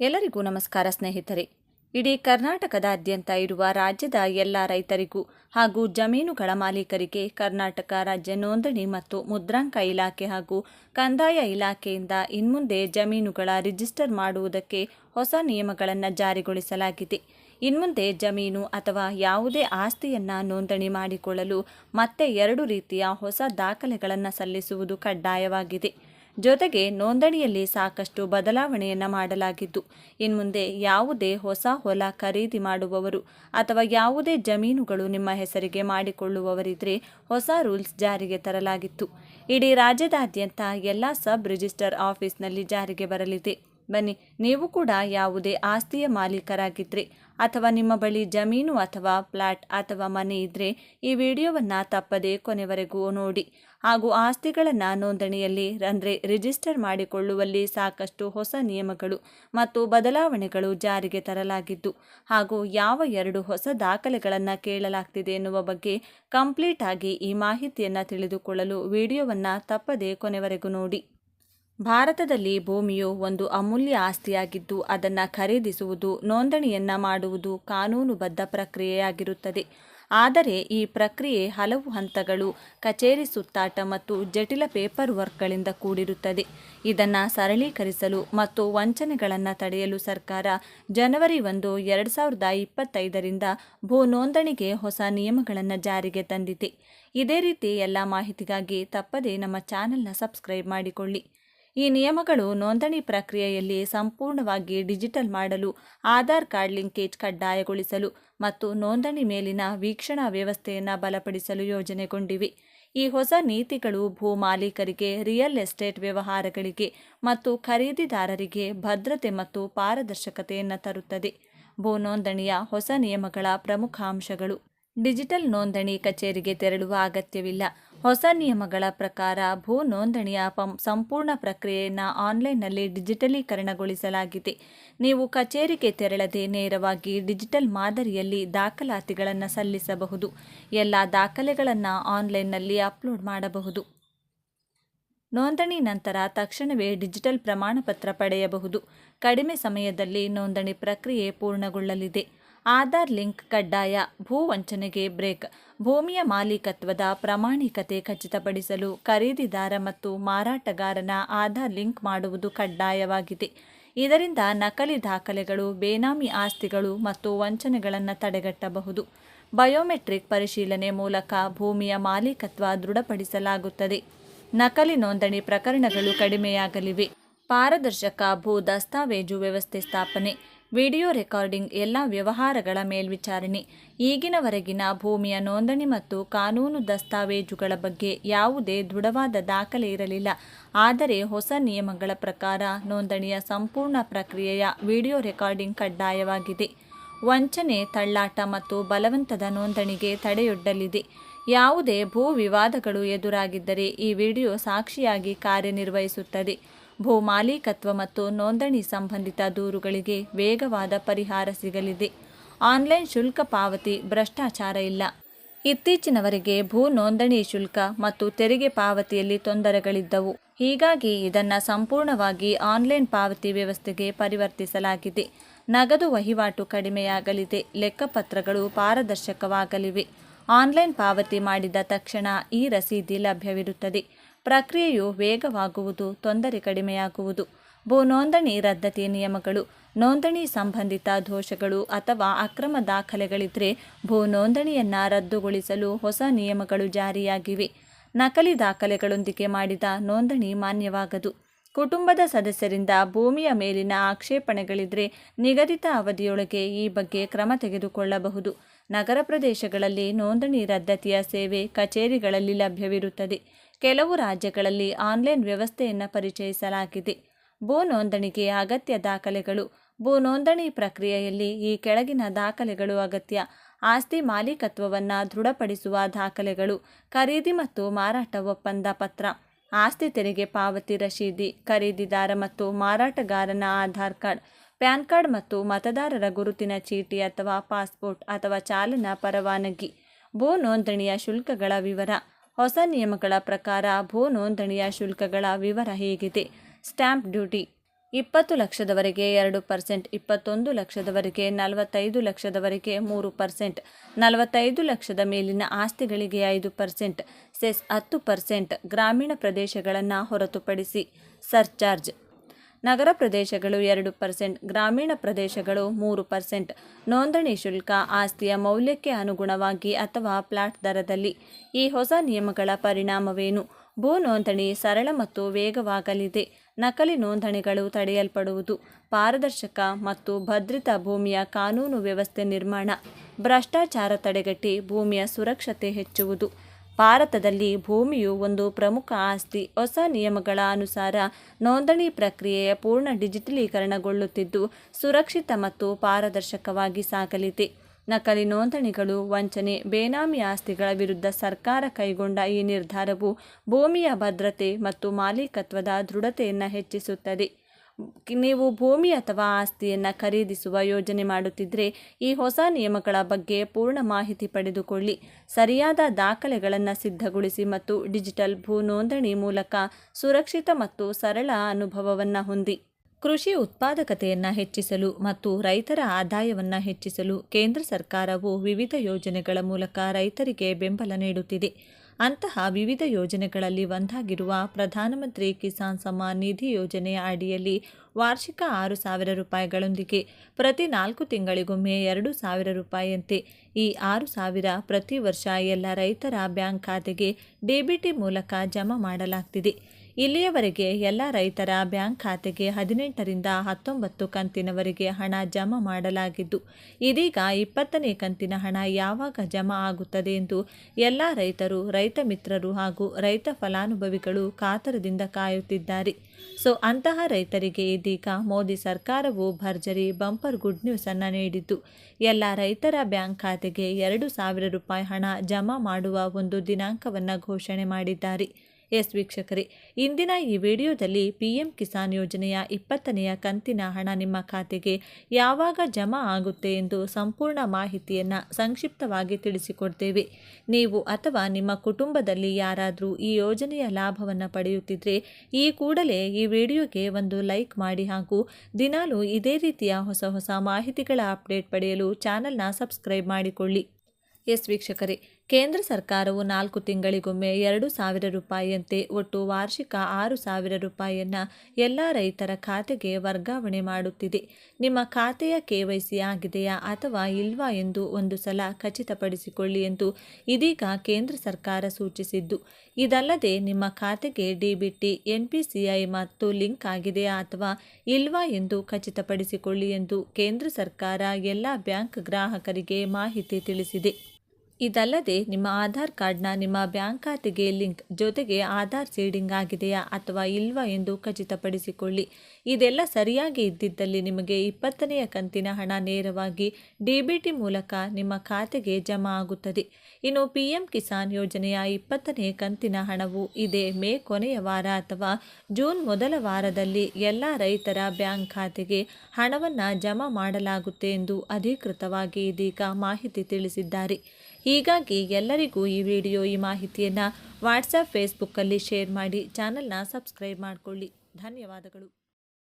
ಎಲ್ಲರಿಗೂ ನಮಸ್ಕಾರ ಸ್ನೇಹಿತರೆ. ಇಡೀ ಕರ್ನಾಟಕದಾದ್ಯಂತ ಇರುವ ರಾಜ್ಯದ ಎಲ್ಲ ರೈತರಿಗೂ ಹಾಗೂ ಜಮೀನುಗಳ ಮಾಲೀಕರಿಗೆ ಕರ್ನಾಟಕ ರಾಜ್ಯ ನೋಂದಣಿ ಮತ್ತು ಮುದ್ರಾಂಕ ಇಲಾಖೆ ಹಾಗೂ ಕಂದಾಯ ಇಲಾಖೆಯಿಂದ ಇನ್ಮುಂದೆ ಜಮೀನುಗಳ ರಿಜಿಸ್ಟರ್ ಮಾಡುವುದಕ್ಕೆ ಹೊಸ ನಿಯಮಗಳನ್ನು ಜಾರಿಗೊಳಿಸಲಾಗಿದೆ. ಇನ್ಮುಂದೆ ಜಮೀನು ಅಥವಾ ಯಾವುದೇ ಆಸ್ತಿಯನ್ನು ನೋಂದಣಿ ಮಾಡಿಕೊಳ್ಳಲು ಮತ್ತೆ ಎರಡು ರೀತಿಯ ಹೊಸ ದಾಖಲೆಗಳನ್ನು ಸಲ್ಲಿಸುವುದು ಕಡ್ಡಾಯವಾಗಿದೆ. ಜೊತೆಗೆ ನೋಂದಣಿಯಲ್ಲಿ ಸಾಕಷ್ಟು ಬದಲಾವಣೆಯನ್ನು ಮಾಡಲಾಗಿದ್ದು, ಇನ್ಮುಂದೆ ಯಾವುದೇ ಹೊಸ ಹೊಲ ಖರೀದಿ ಮಾಡುವವರು ಅಥವಾ ಯಾವುದೇ ಜಮೀನುಗಳು ನಿಮ್ಮ ಹೆಸರಿಗೆ ಮಾಡಿಕೊಳ್ಳುವವರಿದ್ರೆ ಹೊಸ ರೂಲ್ಸ್ ಜಾರಿಗೆ ತರಲಾಗಿತ್ತು. ಇಡೀ ರಾಜ್ಯದಾದ್ಯಂತ ಎಲ್ಲ ಸಬ್ ರಿಜಿಸ್ಟರ್ ಆಫೀಸ್ನಲ್ಲಿ ಜಾರಿಗೆ ಬರಲಿದೆ. ಬನ್ನಿ, ನೀವು ಕೂಡ ಯಾವುದೇ ಆಸ್ತಿಯ ಮಾಲೀಕರಾಗಿದ್ದರೆ ಅಥವಾ ನಿಮ್ಮ ಬಳಿ ಜಮೀನು ಅಥವಾ ಫ್ಲಾಟ್ ಅಥವಾ ಮನೆ ಇದ್ದರೆ ಈ ವಿಡಿಯೋವನ್ನು ತಪ್ಪದೆ ಕೊನೆವರೆಗೂ ನೋಡಿ. ಹಾಗೂ ಆಸ್ತಿಗಳನ್ನು ನೋಂದಣಿಯಲ್ಲಿ ಅಂದರೆ ರಿಜಿಸ್ಟರ್ ಮಾಡಿಕೊಳ್ಳುವಲ್ಲಿ ಸಾಕಷ್ಟು ಹೊಸ ನಿಯಮಗಳು ಮತ್ತು ಬದಲಾವಣೆಗಳು ಜಾರಿಗೆ ತರಲಾಗಿದ್ದು ಹಾಗೂ ಯಾವ ಎರಡು ಹೊಸ ದಾಖಲೆಗಳನ್ನು ಕೇಳಲಾಗ್ತಿದೆ ಎನ್ನುವ ಬಗ್ಗೆ ಕಂಪ್ಲೀಟ್ ಆಗಿ ಈ ಮಾಹಿತಿಯನ್ನು ತಿಳಿದುಕೊಳ್ಳಲು ವಿಡಿಯೋವನ್ನು ತಪ್ಪದೆ ಕೊನೆವರೆಗೂ ನೋಡಿ. ಭಾರತದಲ್ಲಿ ಭೂಮಿಯು ಒಂದು ಅಮೂಲ್ಯ ಆಸ್ತಿಯಾಗಿದ್ದು ಅದನ್ನು ಖರೀದಿಸುವುದು, ನೋಂದಣಿಯನ್ನ ಮಾಡುವುದು ಕಾನೂನುಬದ್ಧ ಪ್ರಕ್ರಿಯೆಯಾಗಿರುತ್ತದೆ. ಆದರೆ ಈ ಪ್ರಕ್ರಿಯೆ ಹಲವು ಹಂತಗಳು, ಕಚೇರಿ ಸುತ್ತಾಟ ಮತ್ತು ಜಟಿಲ ಪೇಪರ್ ವರ್ಕ್ಗಳಿಂದ ಕೂಡಿರುತ್ತದೆ. ಇದನ್ನು ಸರಳೀಕರಿಸಲು ಮತ್ತು ವಂಚನೆಗಳನ್ನು ತಡೆಯಲು ಸರ್ಕಾರ ಜನವರಿ ಒಂದು, ಎರಡು ಸಾವಿರದ ಇಪ್ಪತ್ತೈದರಿಂದ ಭೂ ನೋಂದಣಿಗೆ ಹೊಸ ನಿಯಮಗಳನ್ನು ಜಾರಿಗೆ ತಂದಿದೆ. ಇದೇ ರೀತಿ ಎಲ್ಲ ಮಾಹಿತಿಗಾಗಿ ತಪ್ಪದೇ ನಮ್ಮ ಚಾನೆಲ್ನ ಸಬ್ಸ್ಕ್ರೈಬ್ ಮಾಡಿಕೊಳ್ಳಿ. ಈ ನಿಯಮಗಳು ನೋಂದಣಿ ಪ್ರಕ್ರಿಯೆಯಲ್ಲಿ ಸಂಪೂರ್ಣವಾಗಿ ಡಿಜಿಟಲ್ ಮಾಡಲು, ಆಧಾರ್ ಕಾರ್ಡ್ ಲಿಂಕೇಜ್ ಕಡ್ಡಾಯಗೊಳಿಸಲು ಮತ್ತು ನೋಂದಣಿ ಮೇಲಿನ ವೀಕ್ಷಣಾ ವ್ಯವಸ್ಥೆಯನ್ನು ಬಲಪಡಿಸಲು ಯೋಜನೆಗೊಂಡಿವೆ. ಈ ಹೊಸ ನೀತಿಗಳು ಭೂ ಮಾಲೀಕರಿಗೆ, ರಿಯಲ್ ಎಸ್ಟೇಟ್ ವ್ಯವಹಾರಗಳಿಗೆ ಮತ್ತು ಖರೀದಿದಾರರಿಗೆ ಭದ್ರತೆ ಮತ್ತು ಪಾರದರ್ಶಕತೆಯನ್ನು ತರುತ್ತದೆ. ಭೂ ನೋಂದಣಿಯ ಹೊಸ ನಿಯಮಗಳ ಪ್ರಮುಖ ಅಂಶಗಳು. ಡಿಜಿಟಲ್ ನೋಂದಣಿ ಕಚೇರಿಗೆ ತೆರಳುವ ಅಗತ್ಯವಿಲ್ಲ. ಹೊಸ ನಿಯಮಗಳ ಪ್ರಕಾರ ಭೂ ನೋಂದಣಿಯ ಸಂಪೂರ್ಣ ಪ್ರಕ್ರಿಯೆಯನ್ನು ಆನ್ಲೈನ್ನಲ್ಲಿ ಡಿಜಿಟಲೀಕರಣಗೊಳಿಸಲಾಗಿದೆ. ನೀವು ಕಚೇರಿಗೆ ತೆರಳದೆ ನೇರವಾಗಿ ಡಿಜಿಟಲ್ ಮಾದರಿಯಲ್ಲಿ ದಾಖಲಾತಿಗಳನ್ನು ಸಲ್ಲಿಸಬಹುದು. ಎಲ್ಲ ದಾಖಲೆಗಳನ್ನು ಆನ್ಲೈನ್ನಲ್ಲಿ ಅಪ್ಲೋಡ್ ಮಾಡಬಹುದು. ನೋಂದಣಿ ನಂತರ ತಕ್ಷಣವೇ ಡಿಜಿಟಲ್ ಪ್ರಮಾಣಪತ್ರ ಪಡೆಯಬಹುದು. ಕಡಿಮೆ ಸಮಯದಲ್ಲಿ ನೋಂದಣಿ ಪ್ರಕ್ರಿಯೆ ಪೂರ್ಣಗೊಳ್ಳಲಿದೆ. ಆಧಾರ್ ಲಿಂಕ್ ಕಡ್ಡಾಯ ಭೂ ವಂಚನೆಗೆ ಬ್ರೇಕ್. ಭೂಮಿಯ ಮಾಲೀಕತ್ವದ ಪ್ರಾಮಾಣಿಕತೆ ಖಚಿತಪಡಿಸಲು ಖರೀದಿದಾರ ಮತ್ತು ಮಾರಾಟಗಾರನ ಆಧಾರ್ ಲಿಂಕ್ ಮಾಡುವುದು ಕಡ್ಡಾಯವಾಗಿದೆ. ಇದರಿಂದ ನಕಲಿ ದಾಖಲೆಗಳು, ಬೇನಾಮಿ ಆಸ್ತಿಗಳು ಮತ್ತು ವಂಚನೆಗಳನ್ನು ತಡೆಗಟ್ಟಬಹುದು. ಬಯೋಮೆಟ್ರಿಕ್ ಪರಿಶೀಲನೆ ಮೂಲಕ ಭೂಮಿಯ ಮಾಲೀಕತ್ವ ದೃಢಪಡಿಸಲಾಗುತ್ತದೆ. ನಕಲಿ ನೋಂದಣಿ ಪ್ರಕರಣಗಳು ಕಡಿಮೆಯಾಗಲಿವೆ. ಪಾರದರ್ಶಕ ಭೂ ದಸ್ತಾವೇಜು ವ್ಯವಸ್ಥೆ ಸ್ಥಾಪನೆ. ವಿಡಿಯೋ ರೆಕಾರ್ಡಿಂಗ್ ಎಲ್ಲ ವ್ಯವಹಾರಗಳ ಮೇಲ್ವಿಚಾರಣೆ. ಈಗಿನವರೆಗಿನ ಭೂಮಿಯ ನೋಂದಣಿ ಮತ್ತು ಕಾನೂನು ದಸ್ತಾವೇಜುಗಳ ಬಗ್ಗೆ ಯಾವುದೇ ದೃಢವಾದ ದಾಖಲೆ ಇರಲಿಲ್ಲ. ಆದರೆ ಹೊಸ ನಿಯಮಗಳ ಪ್ರಕಾರ ನೋಂದಣಿಯ ಸಂಪೂರ್ಣ ಪ್ರಕ್ರಿಯೆಯ ವಿಡಿಯೋ ರೆಕಾರ್ಡಿಂಗ್ ಕಡ್ಡಾಯವಾಗಿದೆ. ವಂಚನೆ, ತಳ್ಳಾಟ ಮತ್ತು ಬಲವಂತದ ನೋಂದಣಿಗೆ ತಡೆಯೊಡ್ಡಲಿದೆ. ಯಾವುದೇ ಭೂ ವಿವಾದಗಳು ಎದುರಾಗಿದ್ದರೆ ಈ ವಿಡಿಯೋ ಸಾಕ್ಷಿಯಾಗಿ ಕಾರ್ಯನಿರ್ವಹಿಸುತ್ತದೆ. ಭೂ ಮಾಲೀಕತ್ವ ಮತ್ತು ನೋಂದಣಿ ಸಂಬಂಧಿತ ದೂರುಗಳಿಗೆ ವೇಗವಾದ ಪರಿಹಾರ ಸಿಗಲಿದೆ. ಆನ್ಲೈನ್ ಶುಲ್ಕ ಪಾವತಿ ಭ್ರಷ್ಟಾಚಾರ ಇಲ್ಲ. ಇತ್ತೀಚಿನವರೆಗೆ ಭೂ ನೋಂದಣಿ ಶುಲ್ಕ ಮತ್ತು ತೆರಿಗೆ ಪಾವತಿಯಲ್ಲಿ ತೊಂದರೆಗಳಿದ್ದವು. ಹೀಗಾಗಿ ಇದನ್ನು ಸಂಪೂರ್ಣವಾಗಿ ಆನ್ಲೈನ್ ಪಾವತಿ ವ್ಯವಸ್ಥೆಗೆ ಪರಿವರ್ತಿಸಲಾಗಿದೆ. ನಗದು ವಹಿವಾಟು ಕಡಿಮೆಯಾಗಲಿದೆ. ಲೆಕ್ಕಪತ್ರಗಳು ಪಾರದರ್ಶಕವಾಗಲಿವೆ. ಆನ್ಲೈನ್ ಪಾವತಿ ಮಾಡಿದ ತಕ್ಷಣ ಈ ರಸೀದಿ ಲಭ್ಯವಿರುತ್ತದೆ. ಪ್ರಕ್ರಿಯೆಯು ವೇಗವಾಗುವುದು, ತೊಂದರೆ ಕಡಿಮೆಯಾಗುವುದು. ಭೂ ನೋಂದಣಿ ರದ್ದತಿ ನಿಯಮಗಳು, ನೋಂದಣಿ ಸಂಬಂಧಿತ ದೋಷಗಳು ಅಥವಾ ಅಕ್ರಮ ದಾಖಲೆಗಳಿದ್ದರೆ ಭೂ ನೋಂದಣಿಯನ್ನು ರದ್ದುಗೊಳಿಸಲು ಹೊಸ ನಿಯಮಗಳು ಜಾರಿಯಾಗಿವೆ. ನಕಲಿ ದಾಖಲೆಗಳೊಂದಿಗೆ ಮಾಡಿದ ನೋಂದಣಿ ಮಾನ್ಯವಾಗದು. ಕುಟುಂಬದ ಸದಸ್ಯರಿಂದ ಭೂಮಿಯ ಮೇಲಿನ ಆಕ್ಷೇಪಣೆಗಳಿದ್ರೆ ನಿಗದಿತ ಅವಧಿಯೊಳಗೆ ಈ ಬಗ್ಗೆ ಕ್ರಮ ತೆಗೆದುಕೊಳ್ಳಬಹುದು. ನಗರ ಪ್ರದೇಶಗಳಲ್ಲಿ ನೋಂದಣಿ ರದ್ದತಿಯ ಸೇವೆ ಕಚೇರಿಗಳಲ್ಲಿ ಲಭ್ಯವಿರುತ್ತದೆ. ಕೆಲವು ರಾಜ್ಯಗಳಲ್ಲಿ ಆನ್ಲೈನ್ ವ್ಯವಸ್ಥೆಯನ್ನು ಪರಿಚಯಿಸಲಾಗಿದೆ. ಭೂ ನೋಂದಣಿಗೆ ಅಗತ್ಯ ದಾಖಲೆಗಳು. ಭೂ ನೋಂದಣಿ ಪ್ರಕ್ರಿಯೆಯಲ್ಲಿ ಈ ಕೆಳಗಿನ ದಾಖಲೆಗಳು ಅಗತ್ಯ. ಆಸ್ತಿ ಮಾಲೀಕತ್ವವನ್ನು ದೃಢಪಡಿಸುವ ದಾಖಲೆಗಳು. ಖರೀದಿ ಮತ್ತು ಮಾರಾಟ ಒಪ್ಪಂದ ಪತ್ರ. ಆಸ್ತಿ ತೆರಿಗೆ ಪಾವತಿ ರಶೀದಿ, ಖರೀದಿದಾರ ಮತ್ತು ಮಾರಾಟಗಾರನ ಆಧಾರ್ ಕಾರ್ಡ್. ಪ್ಯಾನ್ ಕಾರ್ಡ್ ಮತ್ತು ಮತದಾರರ ಗುರುತಿನ ಚೀಟಿ ಅಥವಾ ಪಾಸ್ಪೋರ್ಟ್ ಅಥವಾ ಚಾಲನಾ ಪರವಾನಗಿ. ಭೂ ನೋಂದಣಿಯ ಶುಲ್ಕಗಳ ವಿವರ. ಹೊಸ ನಿಯಮಗಳ ಪ್ರಕಾರ ಭೂ ನೋಂದಣಿಯ ಶುಲ್ಕಗಳ ವಿವರ ಹೇಗಿದೆ. ಸ್ಟ್ಯಾಂಪ್ ಡ್ಯೂಟಿ ಇಪ್ಪತ್ತು ಲಕ್ಷದವರೆಗೆ ಎರಡು ಪರ್ಸೆಂಟ್, ಇಪ್ಪತ್ತೊಂದು ಲಕ್ಷದವರೆಗೆ ನಲವತ್ತೈದು ಲಕ್ಷದವರೆಗೆ ಮೂರು ಪರ್ಸೆಂಟ್, ನಲವತ್ತೈದು ಲಕ್ಷದ ಮೇಲಿನ ಆಸ್ತಿಗಳಿಗೆ ಐದು ಪರ್ಸೆಂಟ್, ಸೆಸ್ ಹತ್ತು ಪರ್ಸೆಂಟ್ ಗ್ರಾಮೀಣ ಪ್ರದೇಶಗಳನ್ನು ಹೊರತುಪಡಿಸಿ ಸರ್ಚಾರ್ಜ್ ನಗರ ಪ್ರದೇಶಗಳು ಎರಡು ಪರ್ಸೆಂಟ್, ಗ್ರಾಮೀಣ ಪ್ರದೇಶಗಳು ಮೂರು ಪರ್ಸೆಂಟ್. ನೋಂದಣಿ ಶುಲ್ಕ ಆಸ್ತಿಯ ಮೌಲ್ಯಕ್ಕೆ ಅನುಗುಣವಾಗಿ ಅಥವಾ ಪ್ಲಾಟ್ ದರದಲ್ಲಿ. ಈ ಹೊಸ ನಿಯಮಗಳ ಪರಿಣಾಮವೇನು? ಭೂ ನೋಂದಣಿ ಸರಳ ಮತ್ತು ವೇಗವಾಗಲಿದೆ. ನಕಲಿ ನೋಂದಣಿಗಳು ತಡೆಯಲ್ಪಡುವುದು, ಪಾರದರ್ಶಕ ಮತ್ತು ಭದ್ರತಾ ಭೂಮಿಯ ಕಾನೂನು ವ್ಯವಸ್ಥೆ ನಿರ್ಮಾಣ. ಭ್ರಷ್ಟಾಚಾರ ತಡೆಗಟ್ಟಿ ಭೂಮಿಯ ಸುರಕ್ಷತೆ ಹೆಚ್ಚುವುದು. ಭಾರತದಲ್ಲಿ ಭೂಮಿಯು ಒಂದು ಪ್ರಮುಖ ಆಸ್ತಿ. ಹೊಸ ನಿಯಮಗಳ ಅನುಸಾರ ನೋಂದಣಿ ಪ್ರಕ್ರಿಯೆಯ ಪೂರ್ಣ ಡಿಜಿಟಲೀಕರಣಗೊಳ್ಳುತ್ತಿದ್ದು, ಸುರಕ್ಷಿತ ಮತ್ತು ಪಾರದರ್ಶಕವಾಗಿ ಸಾಗಲಿದೆ. ನಕಲಿ ನೋಂದಣಿಗಳು, ವಂಚನೆ, ಬೇನಾಮಿ ಆಸ್ತಿಗಳ ವಿರುದ್ಧ ಸರ್ಕಾರ ಕೈಗೊಂಡ ಈ ನಿರ್ಧಾರವು ಭೂಮಿಯ ಭದ್ರತೆ ಮತ್ತು ಮಾಲೀಕತ್ವದ ದೃಢತೆಯನ್ನು ಹೆಚ್ಚಿಸುತ್ತದೆ. ನೀವು ಭೂಮಿ ಅಥವಾ ಆಸ್ತಿಯನ್ನು ಖರೀದಿಸುವ ಯೋಜನೆ ಮಾಡುತ್ತಿದ್ದರೆ ಈ ಹೊಸ ನಿಯಮಗಳ ಬಗ್ಗೆ ಪೂರ್ಣ ಮಾಹಿತಿ ಪಡೆದುಕೊಳ್ಳಿ. ಸರಿಯಾದ ದಾಖಲೆಗಳನ್ನು ಸಿದ್ಧಗೊಳಿಸಿ ಮತ್ತು ಡಿಜಿಟಲ್ ಭೂ ನೋಂದಣಿ ಮೂಲಕ ಸುರಕ್ಷಿತ ಮತ್ತು ಸರಳ ಅನುಭವವನ್ನು ಹೊಂದಿ. ಕೃಷಿ ಉತ್ಪಾದಕತೆಯನ್ನು ಹೆಚ್ಚಿಸಲು ಮತ್ತು ರೈತರ ಆದಾಯವನ್ನು ಹೆಚ್ಚಿಸಲು ಕೇಂದ್ರ ಸರ್ಕಾರವು ವಿವಿಧ ಯೋಜನೆಗಳ ಮೂಲಕ ರೈತರಿಗೆ ಬೆಂಬಲ ನೀಡುತ್ತಿದೆ. ಅಂತಹ ವಿವಿಧ ಯೋಜನೆಗಳಲ್ಲಿ ಒಂದಾಗಿರುವ ಪ್ರಧಾನಮಂತ್ರಿ ಕಿಸಾನ್ ಸಮ್ಮಾನ್ ನಿಧಿ ಯೋಜನೆಯ ಅಡಿಯಲ್ಲಿ ವಾರ್ಷಿಕ ಆರು ಸಾವಿರ ರೂಪಾಯಿಗಳೊಂದಿಗೆ ಪ್ರತಿ ನಾಲ್ಕು ತಿಂಗಳಿಗೊಮ್ಮೆ ಎರಡು ಸಾವಿರ ರೂಪಾಯಿಯಂತೆ ಈ ಆರು ಸಾವಿರ ಪ್ರತಿ ವರ್ಷ ಎಲ್ಲ ರೈತರ ಬ್ಯಾಂಕ್ ಖಾತೆಗೆ ಡಿಬಿಟಿ ಮೂಲಕ ಜಮಾ ಮಾಡಲಾಗ್ತಿದೆ. ಇಲ್ಲಿಯವರೆಗೆ ಎಲ್ಲ ರೈತರ ಬ್ಯಾಂಕ್ ಖಾತೆಗೆ ಹದಿನೆಂಟರಿಂದ ಹತ್ತೊಂಬತ್ತು ಕಂತಿನವರೆಗೆ ಹಣ ಜಮಾ ಮಾಡಲಾಗಿದ್ದು, ಇದೀಗ ಇಪ್ಪತ್ತನೇ ಕಂತಿನ ಹಣ ಯಾವಾಗ ಜಮಾ ಆಗುತ್ತದೆ ಎಂದು ಎಲ್ಲ ರೈತರು, ರೈತ ಮಿತ್ರರು ಹಾಗೂ ರೈತ ಫಲಾನುಭವಿಗಳು ಕಾತರದಿಂದ ಕಾಯುತ್ತಿದ್ದಾರೆ. ಸೊ, ಅಂತಹ ರೈತರಿಗೆ ಇದೀಗ ಮೋದಿ ಸರ್ಕಾರವು ಭರ್ಜರಿ ಬಂಪರ್ ಗುಡ್ ನ್ಯೂಸ್ ಅನ್ನು ನೀಡಿದ್ದು, ಎಲ್ಲ ರೈತರ ಬ್ಯಾಂಕ್ ಖಾತೆಗೆ ಎರಡು ಸಾವಿರ ರೂಪಾಯಿ ಹಣ ಜಮಾ ಮಾಡುವ ಒಂದು ದಿನಾಂಕವನ್ನು ಘೋಷಣೆ ಮಾಡಿದ್ದಾರೆ. ಎಸ್ ವೀಕ್ಷಕರೇ, ಇಂದಿನ ಈ ವಿಡಿಯೋದಲ್ಲಿ ಪಿ ಎಂ ಕಿಸಾನ್ ಯೋಜನೆಯ ಇಪ್ಪತ್ತನೆಯ ಕಂತಿನ ಹಣ ನಿಮ್ಮ ಖಾತೆಗೆ ಯಾವಾಗ ಜಮಾ ಆಗುತ್ತೆ ಎಂದು ಸಂಪೂರ್ಣ ಮಾಹಿತಿಯನ್ನು ಸಂಕ್ಷಿಪ್ತವಾಗಿ ತಿಳಿಸಿಕೊಡ್ತೇವೆ. ನೀವು ಅಥವಾ ನಿಮ್ಮ ಕುಟುಂಬದಲ್ಲಿ ಯಾರಾದರೂ ಈ ಯೋಜನೆಯ ಲಾಭವನ್ನು ಪಡೆಯುತ್ತಿದ್ದರೆ ಈ ಕೂಡಲೇ ಈ ವಿಡಿಯೋಗೆ ಒಂದು ಲೈಕ್ ಮಾಡಿ ಹಾಗೂ ದಿನಾಲೂ ಇದೇ ರೀತಿಯ ಹೊಸ ಹೊಸ ಮಾಹಿತಿಗಳ ಅಪ್ಡೇಟ್ ಪಡೆಯಲು ಚಾನಲ್ನ ಸಬ್ಸ್ಕ್ರೈಬ್ ಮಾಡಿಕೊಳ್ಳಿ. ಎಸ್ ವೀಕ್ಷಕರೇ ಕೇಂದ್ರ ಸರ್ಕಾರವು ನಾಲ್ಕು ತಿಂಗಳಿಗೊಮ್ಮೆ ಎರಡು ಸಾವಿರ ರೂಪಾಯಿಯಂತೆ ಒಟ್ಟು ವಾರ್ಷಿಕ ಆರು ಸಾವಿರ ರೂಪಾಯಿಯನ್ನು ಎಲ್ಲ ರೈತರ ಖಾತೆಗೆ ವರ್ಗಾವಣೆ ಮಾಡುತ್ತಿದೆ. ನಿಮ್ಮ ಖಾತೆಯ ಕೆವೈಸಿ ಆಗಿದೆಯಾ ಅಥವಾ ಇಲ್ವಾ ಎಂದು ಒಂದು ಸಲ ಖಚಿತಪಡಿಸಿಕೊಳ್ಳಿ ಎಂದು ಇದೀಗ ಕೇಂದ್ರ ಸರ್ಕಾರ ಸೂಚಿಸಿದ್ದು. ಇದಲ್ಲದೆ ನಿಮ್ಮ ಖಾತೆಗೆ ಡಿಬಿಟಿ ಎನ್ಪಿಸಿಐ ಮತ್ತು ಲಿಂಕ್ ಆಗಿದೆಯಾ ಅಥವಾ ಇಲ್ವಾ ಎಂದು ಖಚಿತಪಡಿಸಿಕೊಳ್ಳಿ ಎಂದು ಕೇಂದ್ರ ಸರ್ಕಾರ ಎಲ್ಲ ಬ್ಯಾಂಕ್ ಗ್ರಾಹಕರಿಗೆ ಮಾಹಿತಿ ತಿಳಿಸಿದೆ. ಇದಲ್ಲದೆ ನಿಮ್ಮ ಆಧಾರ್ ಕಾರ್ಡ್ನ ನಿಮ್ಮ ಬ್ಯಾಂಕ್ ಖಾತೆಗೆ ಲಿಂಕ್ ಜೊತೆಗೆ ಆಧಾರ್ ಸೀಡಿಂಗ್ ಆಗಿದೆಯಾ ಅಥವಾ ಇಲ್ವಾ ಎಂದು ಖಚಿತಪಡಿಸಿಕೊಳ್ಳಿ. ಇದೆಲ್ಲ ಸರಿಯಾಗಿ ಇದ್ದಿದ್ದಲ್ಲಿ ನಿಮಗೆ ಇಪ್ಪತ್ತನೆಯ ಕಂತಿನ ಹಣ ನೇರವಾಗಿ ಡಿಬಿಟಿ ಮೂಲಕ ನಿಮ್ಮ ಖಾತೆಗೆ ಜಮಾ ಆಗುತ್ತದೆ. ಇನ್ನು ಪಿಎಂ ಕಿಸಾನ್ ಯೋಜನೆಯ ಇಪ್ಪತ್ತನೇ ಕಂತಿನ ಹಣವು ಇದೇ ಮೇ ಕೊನೆಯ ವಾರ ಅಥವಾ ಜೂನ್ ಮೊದಲ ವಾರದಲ್ಲಿ ಎಲ್ಲ ರೈತರ ಬ್ಯಾಂಕ್ ಖಾತೆಗೆ ಹಣವನ್ನು ಜಮಾ ಮಾಡಲಾಗುತ್ತೆ ಎಂದು ಅಧಿಕೃತವಾಗಿ ಇದೀಗ ಮಾಹಿತಿ ತಿಳಿಸಿದ್ದಾರೆ. ಹೀಗಾಗಿ ಎಲ್ಲರಿಗೂ ಈ ವಿಡಿಯೋ ಈ ಮಾಹಿತಿಯನ್ನು ವಾಟ್ಸಪ್ ಫೇಸ್ಬುಕ್ಕಲ್ಲಿ ಶೇರ್ ಮಾಡಿ ಚಾನಲ್ನ ಸಬ್ಸ್ಕ್ರೈಬ್ ಮಾಡಿಕೊಳ್ಳಿ. ಧನ್ಯವಾದಗಳು.